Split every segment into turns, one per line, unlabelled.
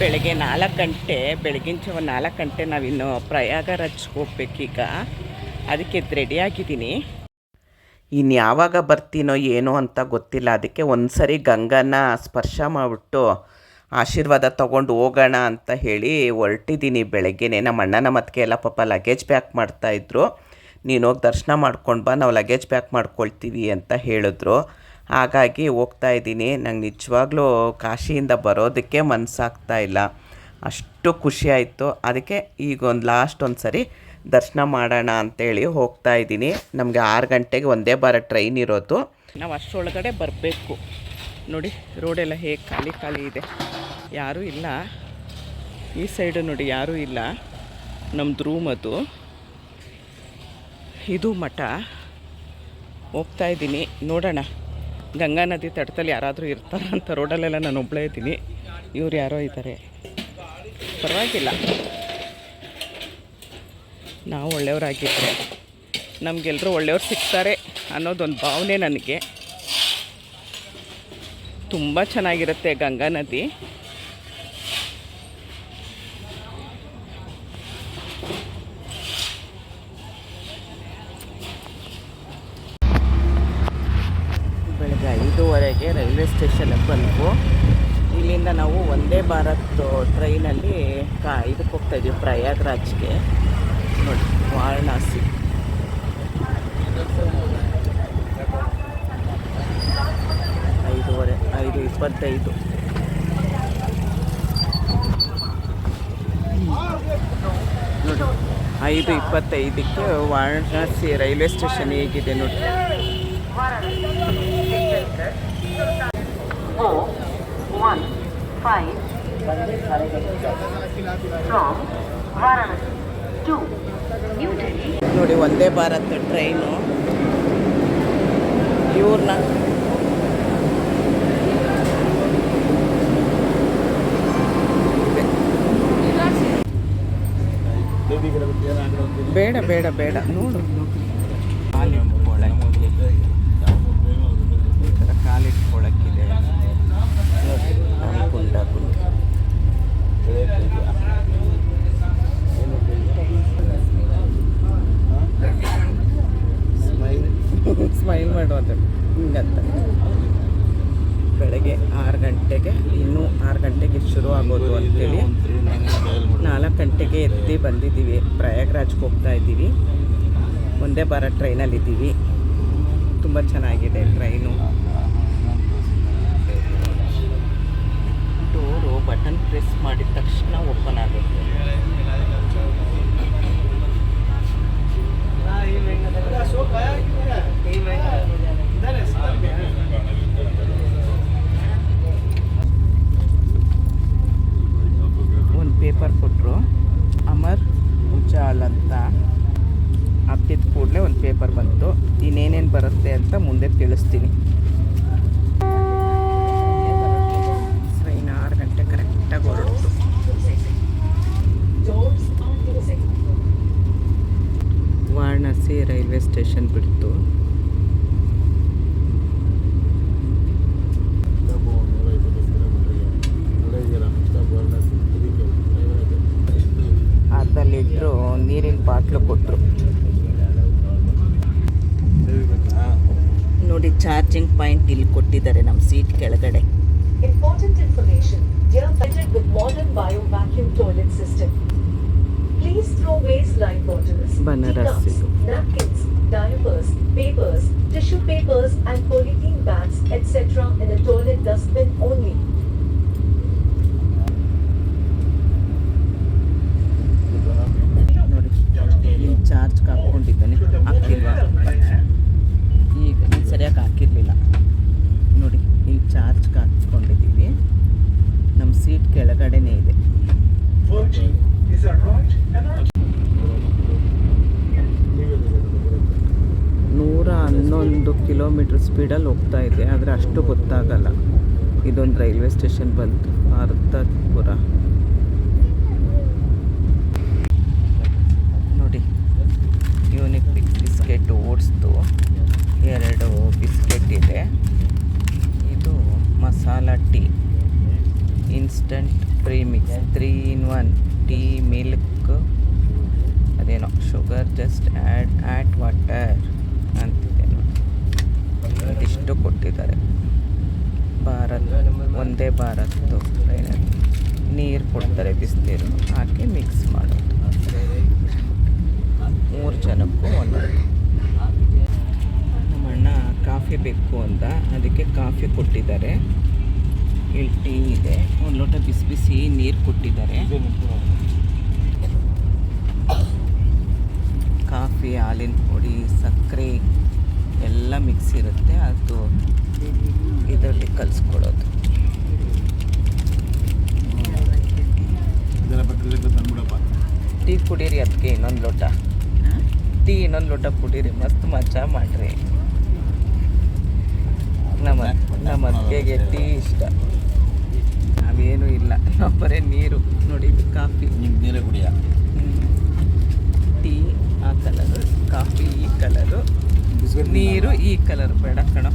ಬೆಳಗ್ಗೆ ನಾಲ್ಕು ಗಂಟೆ, ಬೆಳಗಿನ ಜಾವ ನಾಲ್ಕು ಗಂಟೆ ನಾವಿನ್ನು ಪ್ರಯಾಗರಾಜ್ಗೆ ಹೋಗ್ಬೇಕೀಗ ಅದಕ್ಕೆ ರೆಡಿಯಾಗಿದ್ದೀನಿ ಇನ್ನು ಯಾವಾಗ ಬರ್ತೀನೋ ಏನೋ ಅಂತ ಗೊತ್ತಿಲ್ಲ. ಅದಕ್ಕೆ ಒಂದು ಸರಿ ಗಂಗನ ಸ್ಪರ್ಶ ಮಾಡಿಬಿಟ್ಟು ಆಶೀರ್ವಾದ ತೊಗೊಂಡು ಹೋಗೋಣ ಅಂತ ಹೇಳಿ ಹೊರಟಿದ್ದೀನಿ ಬೆಳಗ್ಗೆನೇ. ನಮ್ಮ ಅಣ್ಣನ ಮತ್ತೆ ಎಲ್ಲ ಪಾಪ ಲಗೇಜ್ ಪ್ಯಾಕ್ ಮಾಡ್ತಾಯಿದ್ರು ನೀನು ಹೋಗಿ ದರ್ಶನ ಮಾಡ್ಕೊಂಡು ಬಾ, ನಾವು ಲಗೇಜ್ ಪ್ಯಾಕ್ ಮಾಡ್ಕೊಳ್ತೀವಿ ಅಂತ ಹೇಳಿದ್ರು. ಹಾಗಾಗಿ ಹೋಗ್ತಾ ಇದ್ದೀನಿ. ನಂಗೆ ನಿಜವಾಗ್ಲೂ ಕಾಶಿಯಿಂದ ಬರೋದಕ್ಕೆ ಮನಸ್ಸಾಗ್ತಾ ಇಲ್ಲ. ಅಷ್ಟು ಖುಷಿ ಆಯಿತು. ಅದಕ್ಕೆ ಈಗ ಒಂದು ಲಾಸ್ಟ್ ಒಂದು ಸರಿ ದರ್ಶನ ಮಾಡೋಣ ಅಂತೇಳಿ ಹೋಗ್ತಾ ಇದ್ದೀನಿ. ನಮಗೆ ಆರು ಗಂಟೆಗೆ ಒಂದೇ ಬಾರ ಟ್ರೈನ್ ಇರೋದು. ನಾವು ಅಷ್ಟರೊಳಗಡೆ ಬರಬೇಕು. ನೋಡಿ ರೋಡೆಲ್ಲ ಹೇಗೆ ಖಾಲಿ ಖಾಲಿ ಇದೆ. ಯಾರೂ ಇಲ್ಲ. ಈ ಸೈಡು ನೋಡಿ ಯಾರೂ ಇಲ್ಲ. ನಮ್ಮದು ರೂಮ್ ಅದು. ಇದು ಮಠ. ಹೋಗ್ತಾ ಇದ್ದೀನಿ. ನೋಡೋಣ. ಗಂಗಾ ನದಿ ತಟದಲ್ಲಿ ಯಾರಾದರೂ ಇರ್ತಾರ ಅಂತ ರೋಡಲ್ಲೆಲ್ಲ ನಾನು ಒಬ್ಬಳೇ ಇದ್ದೀನಿ. ಇವ್ರು ಯಾರೋ ಇದ್ದಾರೆ. ಪರವಾಗಿಲ್ಲ. ನಾವು ಒಳ್ಳೆಯವರಾಗಿದ್ದರೆ ನಮಗೆಲ್ಲರೂ ಒಳ್ಳೆಯವ್ರು ಸಿಗ್ತಾರೆ ಅನ್ನೋದೊಂದು ಭಾವನೆ ನನಗೆ. ತುಂಬ ಚೆನ್ನಾಗಿರುತ್ತೆ ಗಂಗಾ ನದಿ ಬೆಳಗ್ಗೆ ಐದೂವರೆಗೆ ರೈಲ್ವೆ ಸ್ಟೇಷನ್ಗೆ ಬಂದ್ವು ಇಲ್ಲಿಂದ ನಾವು ಒಂದೇ ಭಾರತ್ ಟ್ರೈನಲ್ಲಿ ಕಾ ಇದಕ್ಕೆ ಹೋಗ್ತಾ ಇದ್ದೀವಿ ಪ್ರಯಾಗ್ರಾಜ್ಗೆ ನೋಡಿ, ವಾರಣಾಸಿ. ಐದೂವರೆ, ಐದು ಇಪ್ಪತ್ತೈದು. ನೋಡಿ, ಐದು ಇಪ್ಪತ್ತೈದಕ್ಕೆ ವಾರಣಾಸಿ ರೈಲ್ವೆ ಸ್ಟೇಷನ್ ಹೇಗಿದೆ ನೋಡಿ.
Four
ನೋಡಿ ಒಂದೇ ಭಾರತ್ ಟ್ರೈನು. ಇವ್ರನ್ನ ಬೇಡ ಬೇಡ ಬೇಡ. ನೋಡು ಕಾಲಿಟ್ಕೊಳ್ಳೋಕ್ಕಿದೆ ಕುಂಡ ಅಲ್ಲಿ ಸ್ಮೈಲ್ ಮಾಡೋದು ಹಿಂಗಂತ. ಬೆಳಗ್ಗೆ ಆರು ಗಂಟೆಗೆ, ಇನ್ನೂ ಆರು ಗಂಟೆಗೆ ಶುರು ಆಗೋದು ಅಂತೇಳಿ ನಾಲ್ಕು ಗಂಟೆಗೆ ಎದ್ದು ಬಂದಿದ್ದೀವಿ. ಪ್ರಯಾಗ್ರಾಜ್ಗೆ ಹೋಗ್ತಾ ಇದ್ದೀವಿ. ಒಂದೇ ಬಾರ ಟ್ರೈನಲ್ಲಿದ್ದೀವಿ ತುಂಬ ಚೆನ್ನಾಗಿದೆ ಟ್ರೈನು. ಡೋರು ಬಟನ್ ಪ್ರೆಸ್ ಮಾಡಿದ ತಕ್ಷಣ ಓಪನ್ ಆಗುತ್ತೆ. ಒಂದು ಪೇಪರ್ ಕೊಟ್ಟರು ಅಮರ್ ಉಜಾಲ್ ಅಂತ. ಹತ್ತಿದ ಕೂಡಲೇ ಒಂದು ಪೇಪರ್ ಬಂತು. ಇನ್ನೇನೇನು ಬರುತ್ತೆ ಅಂತ ಮುಂದೆ ತಿಳಿಸ್ತೀನಿ. ಆರು ಗಂಟೆ ಕರೆಕ್ಟಾಗಿ ಹೊರಡ್ತು ವಾರಣಾಸಿ ರೈಲ್ವೆ ಸ್ಟೇಷನ್ ಬಿಡ್ತು. ಅರ್ಧ ಲೀಟ್ರು ನೀರಿನ ಬಾಟ್ಲು ಕೊಟ್ಟರು ನೋಡಿ, ಚಾರ್ಜಿಂಗ್ ಪಾಯಿಂಟ್ ಇಲ್ಲಿ ಕೊಟ್ಟಿದ್ದಾರೆ ನಮ್ಮ ಸೀಟ್ ಕೆಳಗಡೆ. ನೂರ ಹನ್ನೊಂದು ಕಿಲೋಮೀಟ್ರ್ ಸ್ಪೀಡಲ್ಲಿ ಹೋಗ್ತಾ ಇದೆ ಆದರೆ ಅಷ್ಟು ಗೊತ್ತಾಗಲ್ಲ. ಇದೊಂದು ರೈಲ್ವೆ ಸ್ಟೇಷನ್ ಬಂತು ಅರ್ಧಪುರ ನೋಡಿ ಯೂನಿಕ್ ಬಿಸ್ಕೆಟ್ ಓಡಿಸ್ತು. ಎರಡು ಬಿಸ್ಕೆಟ್ ಇದೆ. ಇದು masala tea. Instant premix three in one tea milk ಅದೇನೋ sugar just add at water ಅಂತಿದೆ ಇದಿಷ್ಟು ಕೊಟ್ಟಿದ್ದಾರೆ. ಭಾರತ್, ಒಂದೇ ಭಾರತ್ತು. ನೀರು ಕೊಡ್ತಾರೆ ಬಿಸಿನೀರು. ಹಾಕಿ ಮಿಕ್ಸ್ ಮಾಡೋದು. ಮೂರು ಜನಕ್ಕೂ ಒಂದು. ನಮ್ಮಣ್ಣ ಕಾಫಿ ಬೇಕು ಅಂತ ಅದಕ್ಕೆ ಕಾಫಿ ಕೊಟ್ಟಿದ್ದಾರೆ. ಇಲ್ಲಿ ಟೀ ಇದೆ. ಒಂದು ಲೋಟ ಬಿಸಿ ಬಿಸಿ ನೀರು ಕೊಟ್ಟಿದ್ದಾರೆ. ಕಾಫಿ ಹಾಲಿನ ಪುಡಿ ಸಕ್ಕರೆ ಎಲ್ಲ ಮಿಕ್ಸ್ ಇರುತ್ತೆ. ಅದು ಇದರಲ್ಲಿ ಕಲಿಸ್ಕೊಡೋದು. ಟೀ ಕುಡೀರಿ ಅದಕ್ಕೆ ಇನ್ನೊಂದು ಲೋಟ. ಟೀ ಇನ್ನೊಂದು ಲೋಟ ಕುಡೀರಿ. ಮಸ್ತ್ ಮಜಾ ಮಾಡ್ರಿ. ನಮ್ಮ ನಮ್ಮ ಅತ್ತಿಗೆಗೆ ಟೀ ಇಷ್ಟ. ನಾವೇನು ಇಲ್ಲ. ನಾವು ಬರೀ ನೀರು. ನೋಡಿ ಕಾಫಿ.
ನೀರೇ ಕುಡಿಯ?
ಕಲರು ಕಾಫಿ ಈ ಕಲರು ನೀರು ಈ ಕಲರ್ ಬೇಡ ಕಣೋ.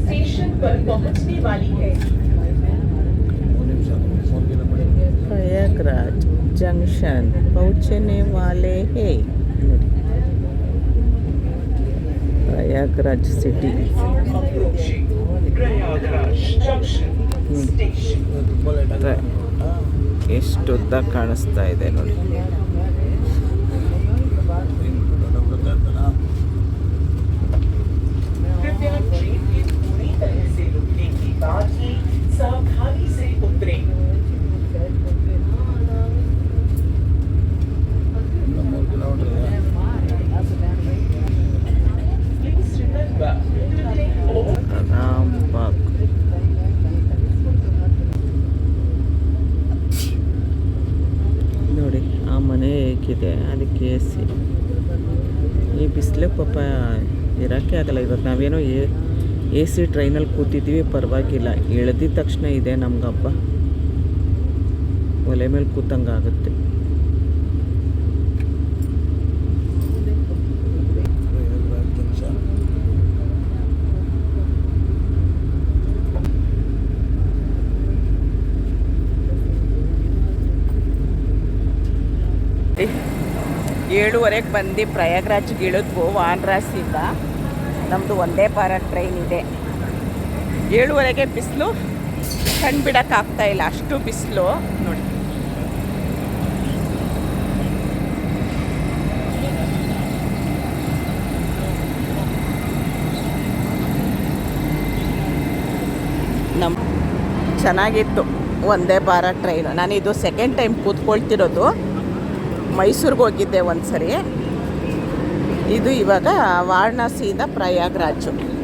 स्टेशन पर पहुंचने वाली है
प्रयागराज जंक्शन पहुंचने वाले हैं ನೋಡಿ ಪ್ರಯಾಗ್ರಾಜ್ ಸಿಟಿ ಎಷ್ಟು ಉದ್ದ ಕಾಣಿಸ್ತಾ ಇದೆ ನೋಡಿ ಸಿ ಟ್ರೈನಲ್ಲಿ ಕೂತಿದ್ದೀವಿ. ಪರವಾಗಿಲ್ಲ. ಇಳ್ದಿದ ತಕ್ಷಣ ಇದೆ ನಮ್ಗೆ ಹಬ್ಬ ಒಲೆ ಮೇಲೆ ಕೂತಂಗೆ ಆಗುತ್ತೆ. ಏಳುವರೆಗೆ ಬಂದು ಪ್ರಯಾಗ್ರಾಜ್ಗೆ ಇಳಿದ್ವು ವಾನ್ರಾಸಿಂದ ನಮ್ಮದು ಒಂದೇ ಭಾರತ್ ಟ್ರೈನ್ ಇದೆ. ಏಳುವರೆಗೆ ಬಿಸಿಲು, ಕಣ್ ಬಿಡೋಕ್ಕಾಗ್ತಾ ಇಲ್ಲ, ಅಷ್ಟು ಬಿಸಿಲು. ನೋಡಿ. ನಮ್ಮ ಚೆನ್ನಾಗಿತ್ತು. ಒಂದೇ ಬಾರ ಟ್ರೈನು. ನಾನು ಇದು ಸೆಕೆಂಡ್ ಟೈಮ್ ಕೂತ್ಕೊಳ್ತಿರೋದು. ಮೈಸೂರಿಗೆ ಹೋಗಿದ್ದೆ ಒಂದು ಸರಿ ಇದು ಇವಾಗ ವಾರಣಾಸಿಯಿಂದ ಪ್ರಯಾಗ್ರಾಜು.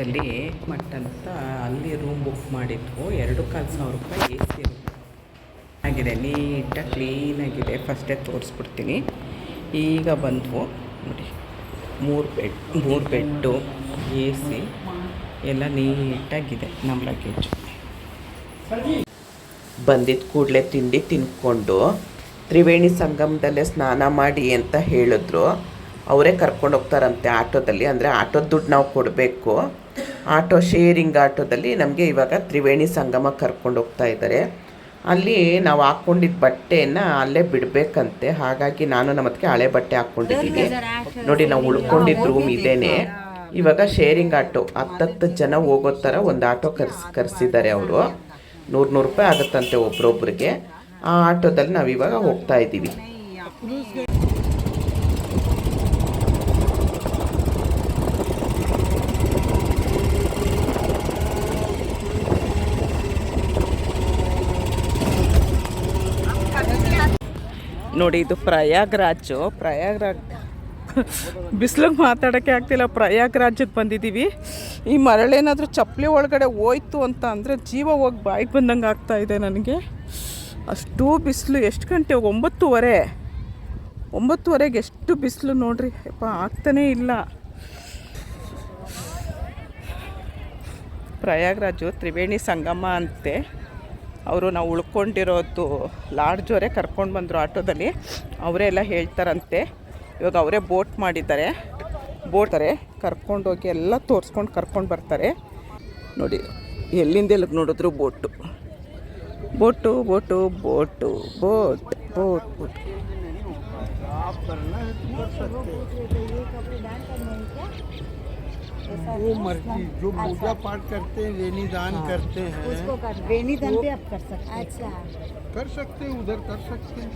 ಪ್ರಯಾಗ್ರಾಜಲ್ಲಿ ಮಟ್ ಅಂತ ಅಲ್ಲಿ ರೂಮ್ ಬುಕ್ ಮಾಡಿದ್ವು ಎರಡು ಕಾಲು ಸಾವಿರ ರೂಪಾಯಿ ಎ ಸಿ ಆಗಿದೆ, ನೀಟಾಗಿ ಕ್ಲೀನಾಗಿದೆ. ಫಸ್ಟೇ ತೋರಿಸ್ಬಿಡ್ತೀನಿ. ಈಗ ಬಂದವು ನೋಡಿ, ಮೂರು ಬೆಡ್, ಮೂರು ಬೆಡ್ಡು, ಎ ಸಿ ಎಲ್ಲ ನೀಟಾಗಿದೆ ನಮ್ಮ ಲಗೇಜು. ಬಂದಿದ್ದ ಕೂಡಲೇ ತಿಂಡಿ ತಿನ್ಕೊಂಡು ತ್ರಿವೇಣಿ ಸಂಗಮದಲ್ಲೇ ಸ್ನಾನ ಮಾಡಿ ಅಂತ ಹೇಳಿದ್ರು. ಅವರೇ ಕರ್ಕೊಂಡು ಹೋಗ್ತಾರಂತೆ ಆಟೋದಲ್ಲಿ, ಅಂದರೆ ಆಟೋದ ದುಡ್ಡು ನಾವು ಕೊಡಬೇಕು. ಆಟೋ ಶೇರಿಂಗ್ ಆಟೋದಲ್ಲಿ ನಮಗೆ ಇವಾಗ ತ್ರಿವೇಣಿ ಸಂಗಮ ಕರ್ಕೊಂಡು ಹೋಗ್ತಾ ಇದ್ದಾರೆ. ಅಲ್ಲಿ ನಾವು ಹಾಕ್ಕೊಂಡಿದ್ದ ಬಟ್ಟೆಯನ್ನು ಅಲ್ಲೇ ಬಿಡಬೇಕಂತೆ. ಹಾಗಾಗಿ ನಾನು ನಮ್ಮ ಅದಕ್ಕೆ ಹಳೆ ಬಟ್ಟೆ ಹಾಕ್ಕೊಂಡಿದ್ದೀನಿ. ನೋಡಿ ನಾವು ಉಳ್ಕೊಂಡಿದ್ದ ರೂಮ್ ಇದೇನೆ. ಇವಾಗ ಶೇರಿಂಗ್ ಆಟೋ ಹತ್ತತ್ತು ಜನ ಹೋಗೋ ಥರ ಒಂದು ಆಟೋ ಕರ್ಸ್ ಕರೆಸಿದ್ದಾರೆ ಅವರು. ನೂರು ನೂರು ರೂಪಾಯಿ ಆಗುತ್ತಂತೆ ಒಬ್ರೊಬ್ರಿಗೆ. ಆ ಆಟೋದಲ್ಲಿ ನಾವು ಇವಾಗ ಹೋಗ್ತಾ ಇದ್ದೀವಿ. ನೋಡಿ, ಇದು ಪ್ರಯಾಗ್ರಾಜು ಪ್ರಯಾಗ್ರಾಜ್ ಬಿಸಿಲಿಗೆ ಮಾತಾಡೋಕ್ಕೆ ಆಗ್ತಿಲ್ಲ ಪ್ರಯಾಗ್ರಾಜಿಗೆ ಬಂದಿದ್ದೀವಿ. ಈ ಮರಳೇನಾದರೂ ಚಪ್ಪಲಿ ಒಳಗಡೆ ಹೋಯ್ತು ಅಂತ ಅಂದರೆ ಜೀವ ಹೋಗಿ ಬಾಯಿಗೆ ಬಂದಂಗೆ ಆಗ್ತಾಯಿದೆ ನನಗೆ. ಅಷ್ಟು ಬಿಸಿಲು, ಎಷ್ಟು ಗಂಟೆ? ಒಂಬತ್ತುವರೆ. ಒಂಬತ್ತುವರೆಗೆ ಎಷ್ಟು ಬಿಸಿಲು ನೋಡ್ರಿ. ಯಪ್ಪ, ಆಗ್ತಾನೇ ಇಲ್ಲ. ಪ್ರಯಾಗ್ರಾಜು ತ್ರಿವೇಣಿ ಸಂಗಮ ಅಂತೆ. ಅವರು ನಾವು ಉಳ್ಕೊಂಡಿರೋದು ಲಾಡ್ಜವರೇ ಕರ್ಕೊಂಡು ಬಂದರು ಆಟೋದಲ್ಲಿ. ಅವರೇ ಎಲ್ಲ ಹೇಳ್ತಾರಂತೆ. ಇವಾಗ ಅವರೇ ಬೋಟ್ ಮಾಡಿದ್ದಾರೆ. ಬೋಟ್ತಾರೆ ಕರ್ಕೊಂಡೋಗಿ ಎಲ್ಲ ತೋರಿಸ್ಕೊಂಡು ಕರ್ಕೊಂಡು ಬರ್ತಾರೆ. ನೋಡಿ, ಎಲ್ಲಿಂದ ಎಲ್ಲಿಗೆ ನೋಡಿದ್ರು boat. Boat boat boat, boat boat boat.
वो मर्जी जो पूजा पाठ करते हैं वेनी दान करते हैं
वेनी धन पे आप कर सकते हैं अच्छा
कर सकते हैं उधर कर सकते हैं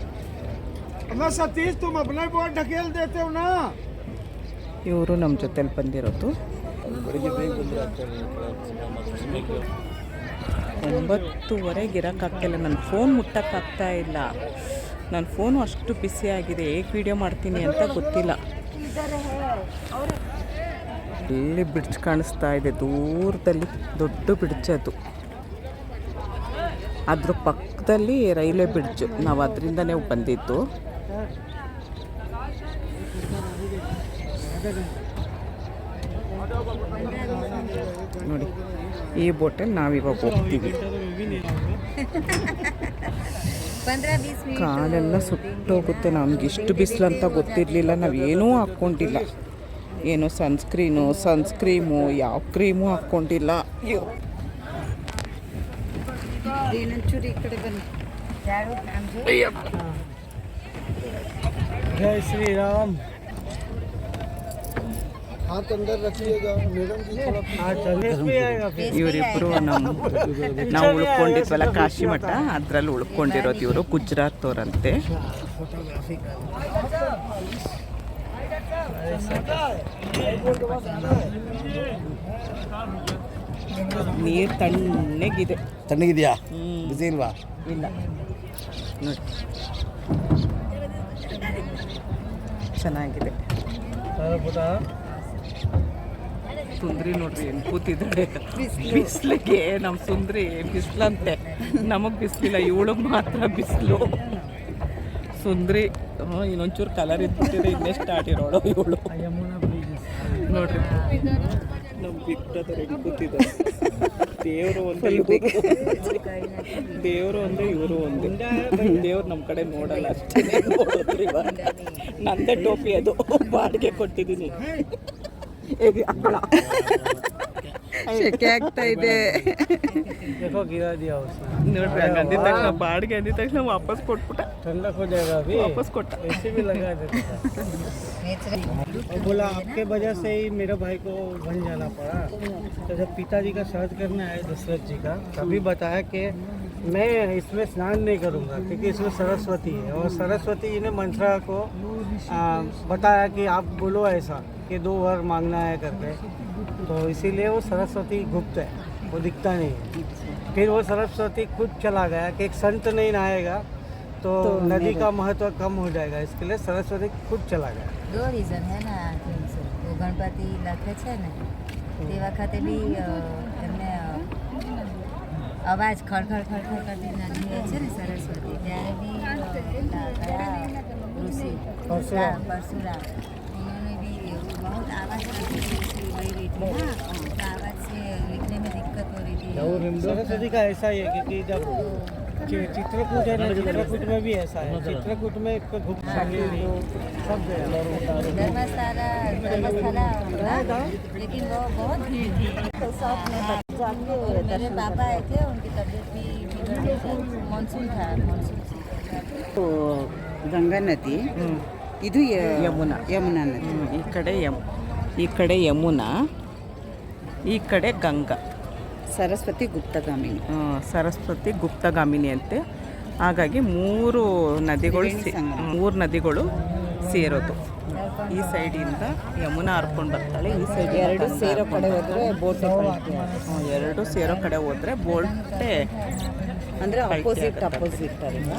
अब सतीश तुम अपना बोर्ड ढकेल देते हो ना
ಇವರು ನಮ್ಮ ಜೊತೆಲಿ ಬಂದಿರೋದು ಒಂಬತ್ತುವರೆಗೆ ಇರೋಕ್ಕಾಗ್ತಾಯಿಲ್ಲ ನನ್ನ ಫೋನ್ ಮುಟ್ಟಕ್ಕಾಗ್ತಾ ಇಲ್ಲ ನನ್ನ ಫೋನು ಅಷ್ಟು ಬಿಸಿ ಆಗಿದೆ ಹೇಗೆ ವೀಡಿಯೋ ಮಾಡ್ತೀನಿ ಅಂತ ಗೊತ್ತಿಲ್ಲ ಅಲ್ಲಿ ಬ್ರಿಡ್ಜ್ ಕಾಣಿಸ್ತಾ ಇದೆ. ದೂರದಲ್ಲಿ ದೊಡ್ಡ ಬ್ರಿಡ್ಜ್ ಅದು. ಅದ್ರ ಪಕ್ಕದಲ್ಲಿ ರೈಲ್ವೆ ಬ್ರಿಡ್ಜ್ ನಾವು ಅದರಿಂದನೇ ಬಂದಿದ್ದು. ನೋಡಿ, ಈ ಬೋಟಲ್ಲಿ ನಾವಿವಾಗ ಹೋಗ್ತೀವಿ. ಕಾಲೆಲ್ಲ ಸುಟ್ಟೋಗುತ್ತೆ. ನಮ್ಗೆ ಇಷ್ಟು ಬಿಸಿಲು ಅಂತ ಗೊತ್ತಿರಲಿಲ್ಲ ನಾವೇನೂ ಹಾಕ್ಕೊಂಡಿಲ್ಲ ಏನು ಸನ್ಸ್ಕ್ರೀನು ಸನ್ಸ್ಕ್ರೀಮು ಯಾವ ಕ್ರೀಮು ಹಾಕ್ಕೊಂಡಿಲ್ಲ. ಅಯ್ಯೋ.
ಏನಂಚೂರು ಶ್ರೀರಾಮ್.
ಇವರಿಬ್ರು ನಮ್ಮ ನಾವು ಉಳ್ಕೊಂಡಿದ್ವಲ್ಲ ಕಾಶಿ ಮಠ. ಅದ್ರಲ್ಲಿ ಉಳ್ಕೊಂಡಿರೋದು ಇವರು ಗುಜರಾತ್ ಅವರಂತೆ. ನೀರು ತಣ್ಣಗಿದೆ.
ತಣ್ಣಗಿದೆಯಾ. ಬಿಸಿ ಇಲ್ವಾ?
ಇಲ್ಲ. ನೋಡಿ. ಚೆನ್ನಾಗಿದೆ. ಸುಂದ್ರಿ ನೋಡ್ರಿ ಏನು ಕೂತಿದ್ದಾಳೆ ಬಿಸಿಲಿಗೆ ನಮ್ಮ ಸುಂದ್ರಿ ಬಿಸಿಲಂತೆ. ನಮಗೆ ಬಿಸಿಲಿಲ್ಲ ಇವಳಿಗೆ ಮಾತ್ರ ಬಿಸಿಲು. ಸುಂದ್ರಿ. ಹ್ಞೂ ಇನ್ನೊಂಚೂರು ಕಲರ್ ಇದ್ಬಿಟ್ಟಿದೆ ಇನ್ನೇ ಸ್ಟಾರ್ಟ್ ಇರೋಳು ಇವಳು. ನೋಡ್ರಿ. ನಮ್ಮ ಬಿಟ್ಟದ್ರೆ ಕೂತಿದ್ದ ಕೂತಿದ್ದಾರೆ ದೇವರು ಒಂದೇ ಇವರು ದೇವರು ಒಂದೇ ಇವರು ಒಂದೇ. ದೇವ್ರು ನಮ್ಮ ಕಡೆ ನೋಡಲ್ಲ ಅಷ್ಟೇ. ನೋಡಿದ್ರಿ ಇವಾಗ ನಂದೇ ಟೋಪಿ ಅದು. ಬಾಡಿಗೆ ಕೊಟ್ಟಿದ್ದೀನಿ ಹೇಗೆ ಅಕ್ಕಳ ಶೆಕೆ ಆಗ್ತಾ ಇದೆ
देखो गिरा दिया उसने
ನೋಡ್ರಿ ಹಂಗೆ ಅಂದಿದ ತಕ್ಷಣ ಬಾಡಿಗೆ ಅಂದಿದ ತಕ್ಷಣ ವಾಪಸ್ ಕೊಟ್ಬಿಟ್ಟ
ठंडक हो जाएगा अभी
ವಾಪಸ್ ಕೊಟ್ಟ
ऐसे भी लगा देता था और बोला आपके वजह से ही मेरे भाई को बन जाना पड़ा तो जब पिताजी का श्राद्ध करने आए दशरथ जी का तभी बताया कि मैं इसमें स्नान नहीं करूंगा क्योंकि इसमें सरस्वती है और सरस्वती जी ने मंत्रा को आ, बताया कि आप बोलो ऐसा कि दो वर मांगना है करके तो इसीलिए वो सरस्वती गुप्त है वो दिखता नहीं है फिर वो सरस्वती खुद चला गया कि एक संत नहीं नहाएगा तो, नदी का महत्व कम हो जाएगा इसके लिए सरस्वती खुद चला गया
દો રીઝન હે ને તો ગણપતિ લખે છે ને તે વખતે બી અ, એમને અ, અવાજ ખડખડ ખડખડ કરતી નદી હોય છે ને સરસ્વતી ત્યારે બી અ, પેલા કયા ઋષિ
परशुराम।
बहुत आवाज़ करती हाँ, तो थी।
वही का ऐसा ही है कि जब चित्रकूट है ना चित्रकूट में भी ऐसा है। चित्रकूट में घूम हाँ, तो हाँ। सब
धर्मशाला धर्मशाला लेकिन वो बहुत भीड़ थी। तो सब मेरे पापा आए थे उनकी तबीयत भी मानसून था मानसून तो गंगा
नदी हम्म। ಇದು
ಯಮುನಾ.
ಯಮುನಾ ನದಿ.
ಈ ಕಡೆ ಯಮ್ ಈ ಕಡೆ ಯಮುನಾ ಈ ಕಡೆ ಗಂಗಾ.
ಸರಸ್ವತಿ ಗುಪ್ತಗಾಮಿನಿ.
ಸರಸ್ವತಿ ಗುಪ್ತಗಾಮಿನಿ ಅಂತೆ ಹಾಗಾಗಿ ಮೂರು ನದಿಗಳು ಮೂರು ನದಿಗಳು ಸೇರೋದು. ಈ ಸೈಡಿಂದ ಯಮುನಾ ಹರ್ಕೊಂಡು ಬರ್ತಾಳೆ ಈ ಸೈಡ್
ಎರಡು ಸೇರೋ ಕಡೆ ಹೋದ್ರೆ ಬೋಟ್
ಎರಡು ಸೇರೋ ಕಡೆ ಹೋದ್ರೆ ಬೋಟೆ
ಅಂದರೆ ಅಪೋಸಿಟ್. ಅಪೋಸಿಟ್ ಅಲ್ವಾ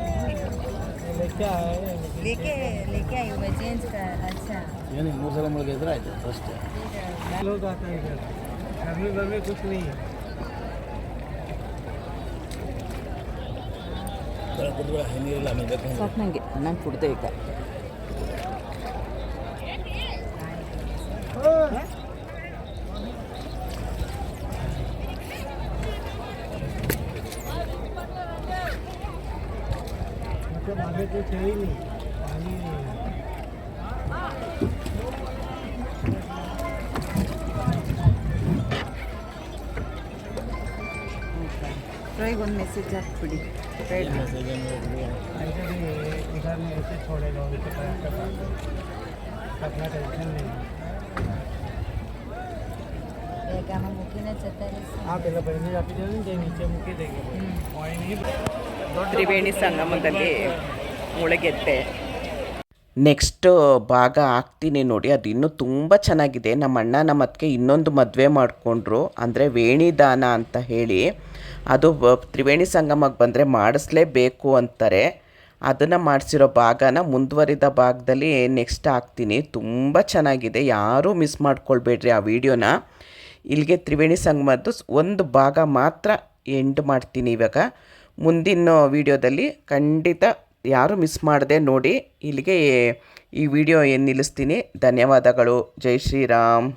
ವಾಟರ್ ಪ್ರೂಫ್
सूख जाता है
और वहाँ पे जाके फिर चेंज करना
लेके आए हैं,
लेके लेके आई हूँ मैं चेंज कर अच्छा
लोग आते हैं इधर गर्मी वर्मी कुछ नहीं है
ಸಾಕು ನನಗೆ ನಾನು ಕುಡ್ದೆ ಈಗ
से आगे कुछ है ही नहीं। पानी ट्राई वन
मैसेज आप पड़ी राइट मैसेज
ऐसे भी इधर में ऐसे छोड़ेगा उनके पास का अपना टेंशन नहीं
આ પેલા
ભાઈને આપી દેવું ને જે નીચે મૂકી દઈએ ઓઇલ નહીં
ತ್ರಿವೇಣಿ ಸಂಗಮದಲ್ಲಿ ಮುಳುಗೆತ್ತೆ ನೆಕ್ಸ್ಟ್ ಭಾಗ ಹಾಕ್ತೀನಿ ನೋಡಿ ಅದು ಇನ್ನೂ ತುಂಬ ಚೆನ್ನಾಗಿದೆ. ನಮ್ಮ ಅಣ್ಣ ನಮ್ಮ ಅದಕ್ಕೆ ಇನ್ನೊಂದು ಮದುವೆ ಮಾಡಿಕೊಂಡ್ರು, ಅಂದರೆ ವೇಣಿದಾನ ಅಂತ ಹೇಳಿ. ಅದು ತ್ರಿವೇಣಿ ಸಂಗಮಕ್ಕೆ ಬಂದರೆ ಮಾಡಿಸ್ಲೇಬೇಕು ಅಂತಾರೆ. ಅದನ್ನು ಮಾಡಿಸಿರೋ ಭಾಗನ ಮುಂದುವರಿದ ಭಾಗದಲ್ಲಿ ನೆಕ್ಸ್ಟ್ ಹಾಕ್ತೀನಿ. ತುಂಬ ಚೆನ್ನಾಗಿದೆ. ಯಾರೂ ಮಿಸ್ ಮಾಡ್ಕೊಳ್ಬೇಡ್ರಿ ಆ ವಿಡಿಯೋನ. ಇಲ್ಲಿಗೆ ತ್ರಿವೇಣಿ ಸಂಗಮದ್ದು ಒಂದು ಭಾಗ ಮಾತ್ರ ಎಂಡ್ ಮಾಡ್ತೀನಿ ಇವಾಗ. ಮುಂದಿನ ವಿಡಿಯೋದಲ್ಲಿ ಖಂಡಿತ ಯಾರು ಮಿಸ್ ಮಾಡದೆ ನೋಡಿ ಇಲ್ಲಿಗೆ ಈ ವಿಡಿಯೋ ಏನು ನಿಲ್ಲಿಸ್ತೀನಿ. ಧನ್ಯವಾದಗಳು. ಜೈ ಶ್ರೀರಾಮ್.